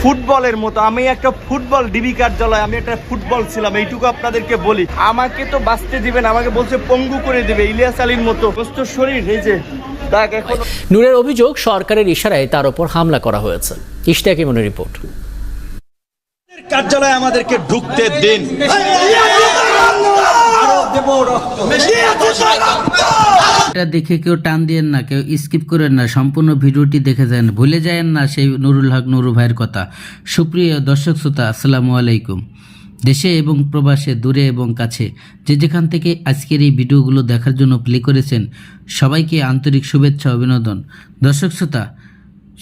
ফুটবলের মতো। আমি একটা ফুটবল ডিবি কার্যালয় আমি একটা ফুটবল ছিলাম এইটুকু আপনাদেরকে বলি। আমাকে তো বাঁচতে দিবেন আমাকে বলছে পঙ্গু করে দিবে ইলিয়াস আলীর মতো। শরীর এই যে দেখ এখন নূরের অভিযোগ সরকারের ইশারায় তার উপর হামলা করা হয়েছে। ইশতিয়াক ইমনের রিপোর্ট। কার্যালয়ে আমাদেরকে ঢুকতে দিন। আরও দেব রক্ত। এটা দেখে কেউ টান দিয়েন না, কেউ স্কিপ করেন না, সম্পূর্ণ ভিডিওটি দেখে যান, ভুলে যায়েন না সেই নুরুল হক নুরু ভাইয়ের কথা। সুপ্রিয় দর্শক শ্রোতা, আসসালামু আলাইকুম। দেশে এবং প্রবাসে, দূরে এবং কাছে, যে যেখান থেকে আজকের এই ভিডিওগুলো দেখার জন্য প্লে করেছেন, সবাইকে আন্তরিক শুভেচ্ছা, অভিনন্দন। দর্শক শ্রোতা,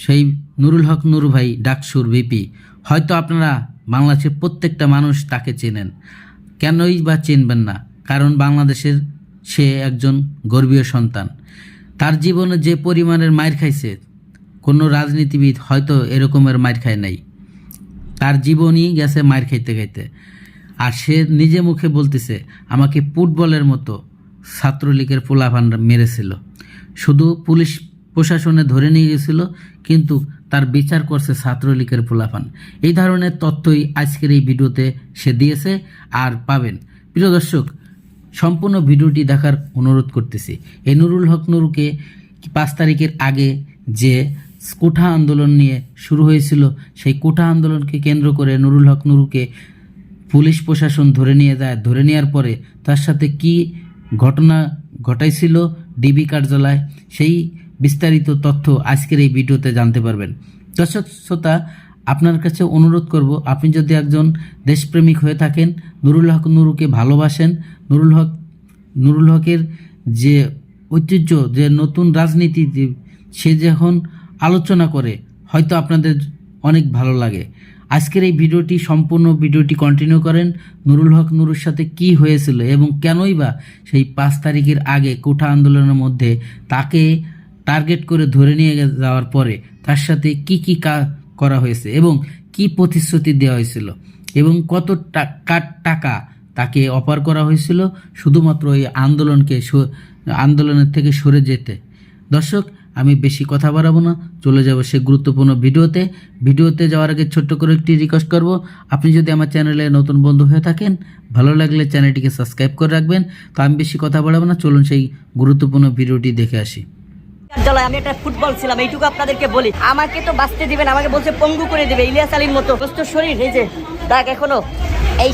সেই নুরুল হক নুরু ভাই, ডাকসুর বিপি হয়তো আপনারা বাংলাদেশের প্রত্যেকটা মানুষ তাকে চেনেন। কেনই বা চিনবেন না? কারণ বাংলাদেশের সে একজন গর্বীয় সন্তান। তার জীবনে যে পরিমাণের মায়ের খাইছে, কোনো রাজনীতিবিদ হয়তো এরকমের মায়ের খায় নাই। তার জীবনই গেছে মায়ের খাইতে খাইতে। আর সে নিজে মুখে বলতেছে, আমাকে ফুটবলের মতো ছাত্রলীগের পোলাপান মেরেছিল। শুধু পুলিশ প্রশাসনে ধরে নিয়ে গেছিল, কিন্তু তার বিচার করছে ছাত্রলীগের পোলাপান। এই ধরনের তথ্যই আজকের এই ভিডিওতে সে দিয়েছে, আর পাবেন। প্রিয় দর্শক সম্পূর্ণ ভিডিওটি দেখার অনুরোধ করতেছি। এই নুরুল হক নুরুকে পাঁচ তারিখের আগে যে কোঠা আন্দোলন নিয়ে শুরু হয়েছিল, সেই কোঠা আন্দোলনকে কেন্দ্র করে নুরুল হক নুরুকে পুলিশ প্রশাসন ধরে নিয়ে যায়। ধরে নেওয়ার পরে তার সাথে কি ঘটনা ঘটাইছিল ডিবি কার্যালয়, সেই বিস্তারিত তথ্য আজকের এই ভিডিওতে জানতে পারবেন। দর্শক, শ্রোতা আপনার কাছে অনুরোধ করব, আপনি যদি একজন দেশপ্রেমিক হয়ে থাকেন, নুরুল হক নুরুকে ভালোবাসেন। নুরুল হক, নুরুল হকের যে ঐতিহ্য, যে নতুন রাজনীতি সে যখন আলোচনা করে, হয়তো আপনাদের অনেক ভালো লাগে। আজকের এই ভিডিওটি, সম্পূর্ণ ভিডিওটি কন্টিনিউ করেন নুরুল হক নুরুর সাথে কি হয়েছিল এবং কেনই বা সেই পাঁচ তারিখের আগে কোঠা আন্দোলনের মধ্যে তাকে টার্গেট করে ধরে নিয়ে যাওয়ার পরে তার সাথে কি কি কা- করা হয়েছে এবং কি প্রতিশ্রুতি দেওয়া হয়েছিল এবং কত টাকা তাকে অফার করা হয়েছিল শুধুমাত্র এই আন্দোলনকে আন্দোলনের থেকে সরে যেতে। দর্শক, আমি বেশি কথা বাড়াবো না, চলে যাব সে গুরুত্বপূর্ণ ভিডিওতে। ভিডিওতে যাওয়ার আগে ছোট্ট করে একটি রিকোয়েস্ট করব, আপনি যদি আমার চ্যানেলে নতুন বন্ধু হয়ে থাকেন, ভালো লাগলে চ্যানেলটিকে সাবস্ক্রাইব করে রাখবেন। তো আমি বেশি কথা বাড়াবো না, চলুন সেই গুরুত্বপূর্ণ ভিডিওটি দেখে আসি। কার্যালয় আমি একটা ফুটবল ছিলাম, এইটুকু আপনাদেরকে বলি। আমাকে তো বাঁচতে দিবেন, আমাকে বলছে পঙ্গু করে দিবে, ইলিয়াস আলীর মতো। সুস্থ শরীর, এই যে দাগ এখনও এই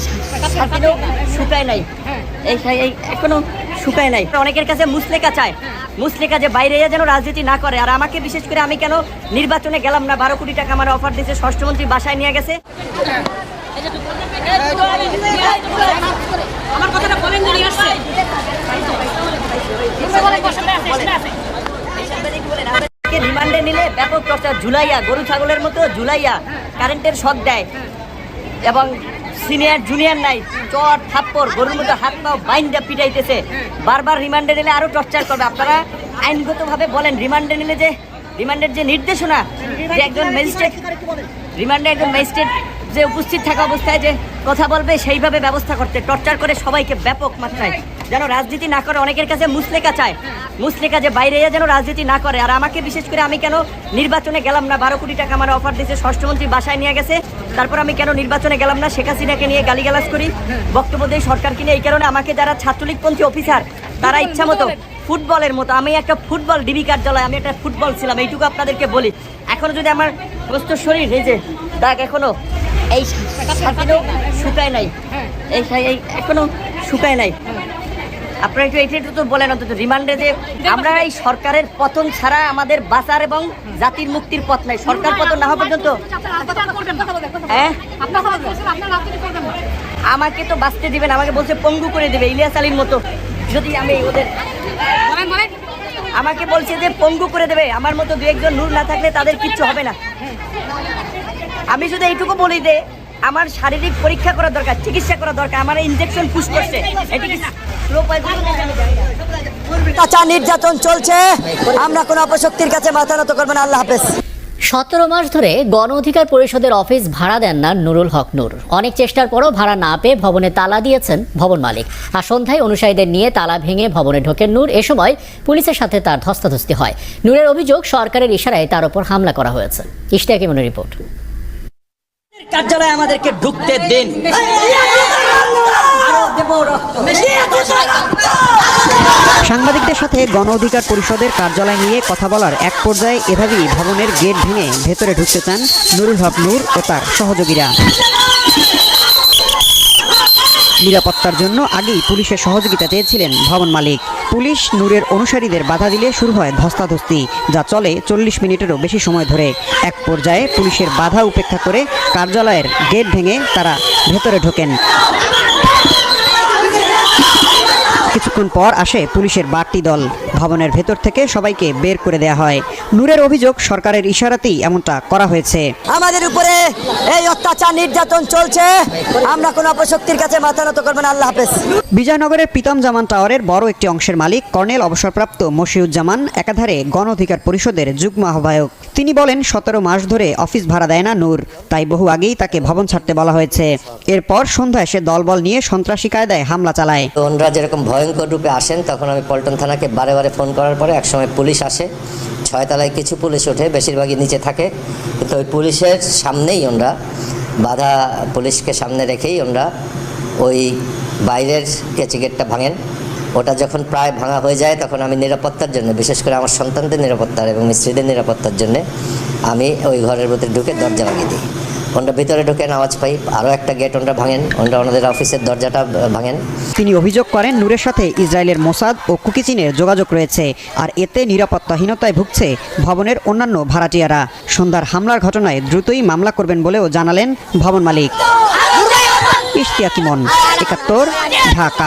সাথেও শুকায় নাই। এই এখনও শুকায় নাই। অনেকের কাছে মুসলেকা চায়। মুসলেকা যে বাইরে যেন রাজনীতি না করে। আর আমাকে বিশেষ করে আমি কেন নির্বাচনে গেলাম না? বারো কোটি টাকা আমার অফার দিয়েছে স্বরাষ্ট্রমন্ত্রী বাসায় নিয়ে গেছে। আমার কথাটা বলেন রিমান্ডে নিলে ব্যাপক চর্চা, ঝুলাইয়া, গরু ছাগলের মতো ঝুলাইয়া কারেন্টের শখ দেয়। এবং সিনিয়র জুনিয়র নাই, চর থাপ্পর গরুর মতো হাত পাও বাইন্ডা পিটাইতেছে। বারবার রিমান্ডে নিলে আরও টর্চার করবে। আপনারা আইনগতভাবে বলেন রিমান্ডে নিলে যে রিমান্ডের যে নির্দেশনা, যে একজন ম্যাজিস্ট্রেট রিমান্ডে একজন ম্যাজিস্ট্রেট যে উপস্থিত থাকা অবস্থায় যে কথা বলবে সেইভাবে ব্যবস্থা করতে। টর্চার করে সবাইকে ব্যাপক মাত্রায়। যেন রাজনীতি না করে অনেকের কাছে মুসলেকা চায়। মুসলেকা যে বাইরে যেন রাজনীতি না করে। আর আমাকে বিশেষ করে আমি কেন নির্বাচনে গেলাম না? বারো কোটি টাকা আমার অফার দিয়েছে স্বরাষ্ট্রমন্ত্রী বাসায় নিয়ে গেছে। তারপর আমি কেন নির্বাচনে গেলাম না? শেখ হাসিনাকে নিয়ে গালিগালাজ করি। বক্তব্য দেই সরকারকে নিয়ে। এই কারণে আমাকে যারা ছাত্রলীগপন্থী অফিসার তারা ইচ্ছা মতো ফুটবলের মতো আমি একটা ফুটবল ডিবি কার্যালয় আমি একটা ফুটবল ছিলাম এইটুকু আপনাদেরকে বলি। এখনও যদি আমার প্রস্তুত শরীর এই যে দাগ এখনও এই সাথেও শুকায় নাই। এই এই এখনও শুকায় নাই। আপনারা একটু এটা একটু তো বলেন অন্তত রিমান্ডে যে আমরা এই সরকারের পতন ছাড়া আমাদের বাঁচার এবং জাতির মুক্তির পথ নাই। সরকার পতন না হওয়া পর্যন্ত হ্যাঁ? আমাকে তো বাঁচতে দিবেন আমাকে বলছে পঙ্গু করে দিবে ইলিয়াস আলীর মতো। যদি আমি ওদের আমাকে বলছে যে পঙ্গু করে দেবে। আমার মতো দু একজন নূর না থাকলে তাদের কিচ্ছু হবে না। আমি শুধু এইটুকু বলি যে, আমার শারীরিক পরীক্ষা করা দরকার, চিকিৎসা করা দরকার, আমার ইনজেকশন পুশ করছে। নির্যাতন চলছে। আমরা কোনো অপশক্তির কাছে মাথা নত করবেন আল্লাহ হাফেজ। সতেরো মাস ধরে গণ অধিকার পরিষদের অফিস ভাড়া দেন না নুরুল হক নূর অনেক চেষ্টার পরও ভাড়া না পেয়ে ভবনে তালা দিয়েছেন ভবন মালিক আর সন্ধ্যায় অনুসারীদের নিয়ে তালা ভেঙে ভবনে ঢোকেন নূর এ সময় পুলিশের সাথে তার ধস্তাধস্তি হয় নূরের অভিযোগ সরকারের ইশারায় তার উপর হামলা করা হয়েছে ইশতিয়াক ইমনের রিপোর্ট কার্যালয়ে আমাদেরকে ঢুকতে দিন দেব রক্ত সাংবাদিকদের সাথে গণ অধিকার পরিষদের কার্যালয় নিয়ে কথা বলার এক পর্যায়ে এভাবেই ভবনের গেট ভেঙে ভেতরে ঢুকতে চান নুরুল হক নূর ও তার সহযোগীরা। নিরাপত্তার জন্য আগেই পুলিশের সহযোগিতা চেয়েছিলেন ভবন মালিক। পুলিশ নূরের অনুসারীদের বাধা দিলে শুরু হয় ধস্তাধস্তি, যা চলে চল্লিশ মিনিটেরও বেশি সময় ধরে। এক পর্যায়ে পুলিশের বাধা উপেক্ষা করে কার্যালয়ের গেট ভেঙে তারা ভেতরে ঢোকেন। কিছুক্ষণ পর আসে পুলিশের বাড়তি দল। ভবনের ভেতর থেকে সবাইকে বের করে দেয়া হয়। নূরের অভিযোগ সরকারের ইশারাতেই এমনটা করা হয়েছে। আমাদের উপরে এই অত্যাচার নির্যাতন চলছে। আমরা কোনো অপশক্তির কাছে মাথা নত করব না। আল্লাহ হাফেজ। বিজয়নগরের প্রীতম জামান টাওয়ারের বড় একটি অংশের মালিক কর্নেল অবসরপ্রাপ্ত মশিউজ্জামান একাধারে গণ অধিকার পরিষদের যুগ্ম আহ্বায়ক। তিনি বলেন, সতেরো মাস ধরে অফিস ভাড়া দেয় না নূর। তাই বহু আগেই তাকে ভবন ছাড়তে বলা হয়েছে। এরপর সন্ধ্যায় সে দলবল নিয়ে সন্ত্রাসী কায়দায় হামলা চালায়। ওনারা যেরকম ভয়ঙ্কর রূপে আসেন, তখন আমি পল্টন থানাকে বারে বারে ফোন করার পরে একসময় পুলিশ আসে। ছয়তলায় কিছু পুলিশ ওঠে, বেশিরভাগই নিচে থাকে। কিন্তু ওই পুলিশের সামনেই ওনরা, বাধা পুলিশকে সামনে রেখেই ওনরা ওই বাইরের কেচি গেটটা ভাঙেন। ওটা যখন প্রায় ভাঙা হয়ে যায়, তখন আমি নিরাপত্তার জন্য, বিশেষ করে আমার সন্তানদের নিরাপত্তার এবং স্ত্রীদের নিরাপত্তার জন্য আমি ওই ঘরের ভিতরে ঢুকে দরজা ভাঙিয়ে দিই। ওনরা ভিতরে ঢুকেন আওয়াজ পাই। আরও একটা গেট ওনরা ভাঙেন। ওনরা ওনাদের অফিসের দরজাটা ভাঙেন। তিনি অভিযোগ করেন, নূরের সাথে ইসরায়েলের মোসাদ ও কুকিচিনের যোগাযোগ রয়েছে আর এতে নিরাপত্তাহীনতায় ভুগছে ভবনের অন্যান্য ভাড়াটিয়ারা। সন্ধ্যার হামলার ঘটনায় দ্রুতই মামলা করবেন বলেও জানালেন ভবন মালিক। ইশতিয়াক ইমন একাত্তর ঢাকা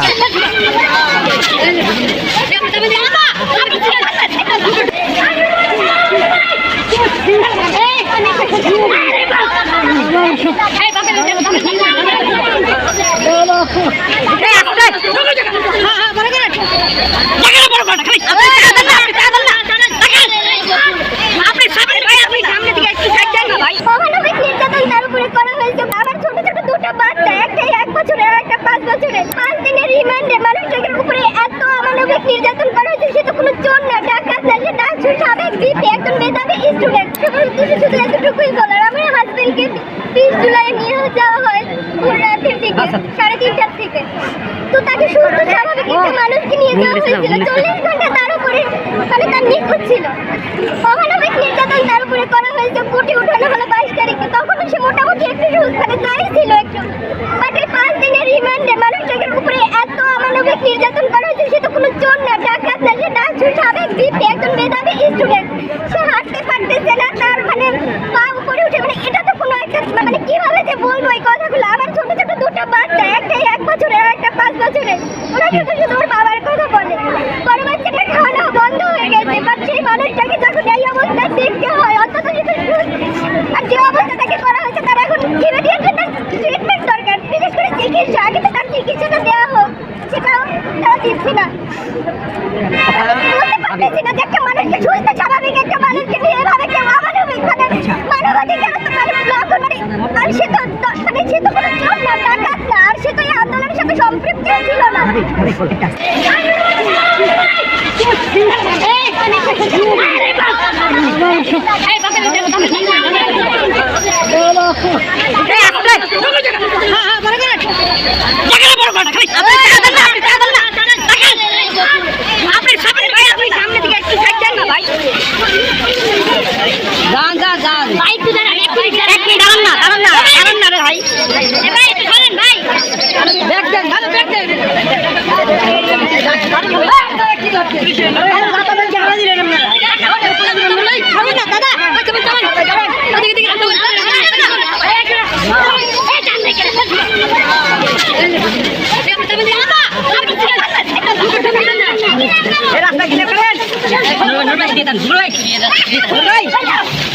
অমানবিক নির্যাতন তার উপরে করা হয়েছে আমার ছোট ছোট দুটো বাচ্চা একটাই এক বছরের আর একটা পাঁচ বছরের পাঁচ দিনের রিমান্ডে মানুষটাকে উপরে এত অমানবিক নির্যাতন করা হয়েছে সে তো কোনো চোর না ডাকাত না সে ডাকছু সাবেক বিপি একজন মেধাবী স্টুডেন্ট শুধু শুধু এতটুকুই বলার। আমার হাজবেন্ডকে বিশ জুলাই নিয়ে যাওয়া হয় ভোর দিকে সাড়ে তিনটার থেকে তো তাকে সুস্থ স্বাভাবিক একটা মানুষকে নিয়ে যাওয়া হয়েছিল। চল্লিশ ঘণ্টা তার উপরে মানে তার নিখোঁজ ছিল। অমানবিক নির্যাতন তার উপরে করা হয়েছে। কোটি উঠানো হলো বাইশ তারিখে তখনও সে মোটামুটি একটু সুস্থ মানে যাই ছিল একটু বাট এই পাঁচ দিনের রিমান্ডে মানুষটাকে উপরে এত অমানবিক নির্যাতন করা হয়েছে সে তো কোনো চোর না ডাকাত না সে ডাকছু সাবেক বিপি একজন মেধাবী স্টুডেন্ট সে হাঁটতে পারতেছে না তার মানে পা উপরে উঠে মানে এটা তো কোনো একটা মানে কীভাবে যে বলব এই কথাগুলো আমার ছোট ছোট দুটো বাচ্চা একটাই এক বছরের আর একটা পাঁচ বছরের ওরা শুধু শুধু ওর বাবার কথা বলে বড় বাচ্চাটার খাওয়ানো বন্ধ হয়ে গেছে বাট সেই মানুষটাকে যখন এই অবস্থায় দেখতে হয় অন্তত যদি আর যে অবস্থা তাকে করা হয়েছে তার এখন ইমিডিয়েট তার ট্রিটমেন্ট দরকার বিশেষ করে চিকিৎসা আগে তো তার চিকিৎসাটা দেওয়া হোক সেটাও তারা দিচ্ছে না বলতে তো এই আন্দোলনের সাথে মানুষকে ছিল স্বাভাবিক একটা মানুষকে নিয়ে এভাবে কেউ অমানবিক মানে মানবাধিকার তো মানে লঙ্ঘন মানে আর সে তো মানে সে তো কোনো চোর না ডাকাত না আর সে তো এই আন্দোলনের সাথে